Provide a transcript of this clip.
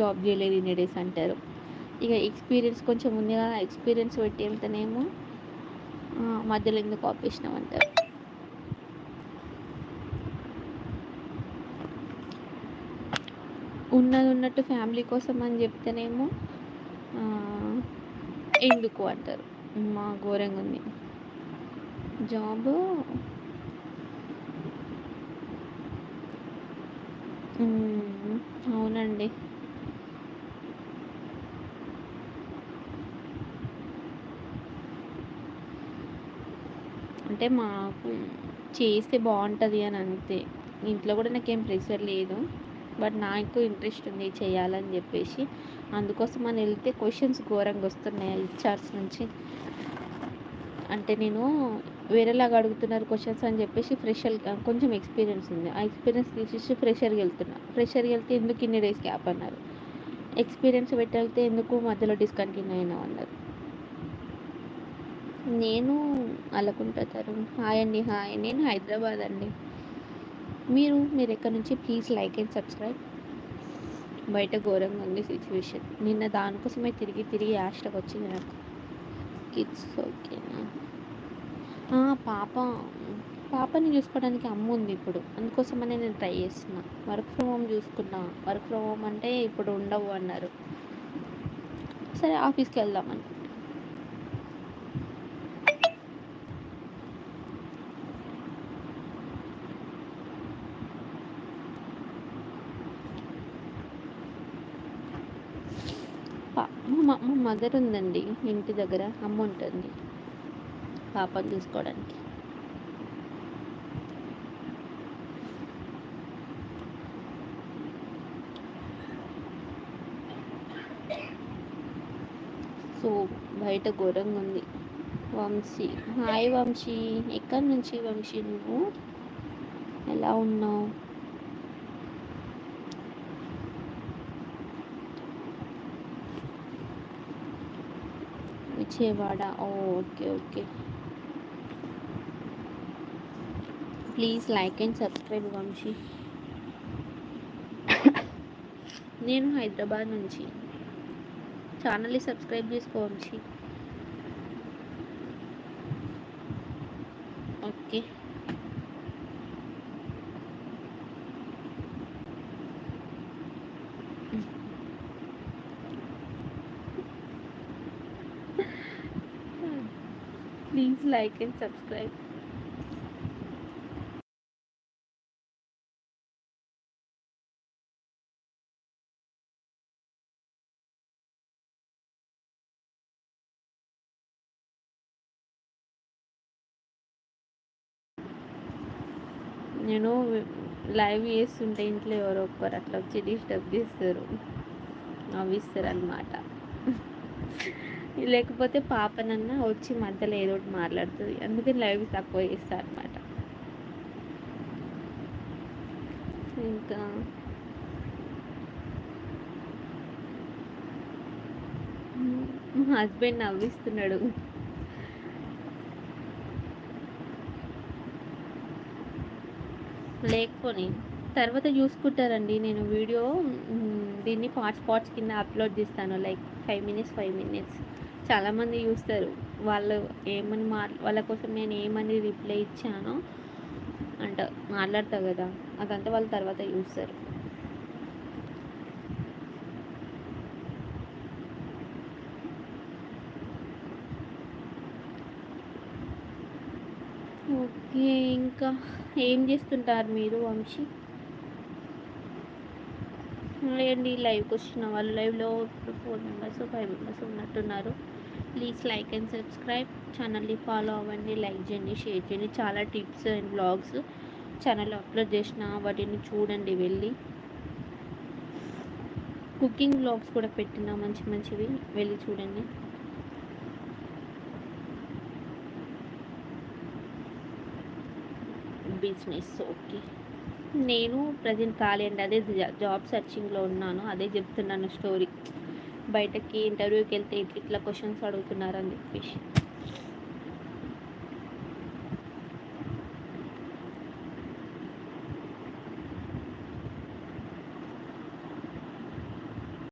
Job చేయలేదు ఇన్ని days అంటారు. ఇక ఎక్స్పీరియన్స్ కొంచెం ఉంది కదా ఎక్స్పీరియన్స్ పెట్టి వెళ్తేనేమో మధ్యలో ఎందుకు ఆపేసినాం అంటారు. ఉన్నది ఉన్నట్టు ఫ్యామిలీ కోసం అని చెప్తేనేమో ఎందుకు అంటారు. మా ఘోరంగా ఉంది. జాబ్ అవునండి. అంటే మాకు చేస్తే బాగుంటుంది అని అంతే. ఇంట్లో కూడా నాకేం ప్రెషర్ లేదు. బట్ నాకు ఇంట్రెస్ట్ ఉంది చేయాలని చెప్పేసి. అందుకోసం అని వెళ్తే క్వశ్చన్స్ ఘోరంగా వస్తున్నాయి హెచ్ఆర్స్ నుంచి. అంటే నేను వేరేలాగా అడుగుతున్నారు క్వశ్చన్స్ అని చెప్పేసి ఫ్రెషర్ కొంచెం ఎక్స్పీరియన్స్ ఉంది. ఆ ఎక్స్పీరియన్స్ తీసేసి ఫ్రెషర్కి వెళ్తున్నా. ఫ్రెషర్కి వెళ్తే ఎందుకు ఇన్ని డేస్ గ్యాప్ అన్నారు. ఎక్స్పీరియన్స్ పెట్టి వెళ్తే ఎందుకు మధ్యలో డిస్కంటిన్యూ అయినా అన్నారు. నేను అలకుంట తరుణ్ హాయ్ అండి హాయ్. నేను హైదరాబాద్ అండి. మీరు మీరు ఎక్కడి నుంచి ప్లీజ్ లైక్ అండ్ సబ్స్క్రైబ్. బయట ఘోరంగా ఉంది సిచ్యువేషన్. నిన్న దానికోసమే తిరిగి తిరిగి యాస్టకు వచ్చింది నాకు. కిడ్స్ ఓకేనా పాప. పాపని చూసుకోవడానికి అమ్మ ఉంది ఇప్పుడు. అందుకోసమనే నేను ట్రై చేస్తున్నా. వర్క్ ఫ్రమ్ హోమ్ చూసుకున్నా. వర్క్ ఫ్రమ్ హోమ్ అంటే ఇప్పుడు ఉండవు అన్నారు. సరే ఆఫీస్కి వెళ్దామని. మా మా మదర్ ఉందండి ఇంటి దగ్గర అమ్మ ఉంటుంది పాపను చూసుకోవడానికి. సో బయట ఘోరంగా ఉంది. వంశీ హాయ్ వంశీ ఎక్కడి నుంచి వంశీ నువ్వు? ఎలా ఉన్నావు? Vijayawada okay okay. Please like and subscribe Vamshi. నేను హైదరాబాద్ నుంచి. ఛానల్ని సబ్స్క్రైబ్ చేసుకో Vamshi. Okay. Please like and subscribe నేను లైవ్ చేస్తుంటే ఇంట్లో ఎవరో ఒక్కరు అట్లా వచ్చి డిస్టర్బ్ చేస్తారు. నవ్విస్తారు అనమాట లేకపోతే పాపనన్నా వచ్చి మధ్యలో ఏదో ఒకటి మాట్లాడుతుంది. అందుకే లైవ్ తక్కువ చేస్తా అనమాట ఇంకా మా హస్బెండ్ నవ్విస్తున్నాడు. లేకపోని తర్వాత చూసుకుంటారండి. నేను వీడియో దీన్ని పార్ట్స్ పార్ట్స్ కింద అప్లోడ్ చేస్తాను. Like five minutes five minutes చాలామంది చూస్తారు. వాళ్ళు ఏమని మా వాళ్ళ కోసం నేను ఏమని రిప్లై ఇచ్చానో అంట మాట్లాడతా కదా. అదంతా వాళ్ళు తర్వాత చూస్తారు. ఓకే ఇంకా ఏం చేస్తుంటారు మీరు వంశీ? లేండి లైవ్కి వచ్చిన వాళ్ళు లైవ్లో ఇప్పుడు ఫోర్ మెంబర్స్ ఫైవ్ మెంబర్స్ ఉన్నట్టున్నారు. ప్లీజ్ లైక్ అండ్ సబ్స్క్రైబ్ ఛానల్ని ఫాలో అవ్వండి లైక్ చేయండి షేర్ చేయండి. చాలా టిప్స్ అండ్ బ్లాగ్స్ ఛానల్లో అప్లోడ్ చేసిన వాటిని చూడండి వెళ్ళి. కుకింగ్ బ్లాగ్స్ కూడా పెట్టిన మంచి మంచివి. వెళ్ళి చూడండి. బిజినెస్ ఓకే నేను ప్రజెంట్ ఖాళీ అండి. అదే జా- జాబ్ సర్చింగ్లో ఉన్నాను. అదే చెప్తున్నాను స్టోరీ. బయటకి ఇంటర్వ్యూకి వెళ్తే ఇట్లా ఇట్లా క్వశ్చన్స్ అడుగుతున్నారని చెప్పేసి.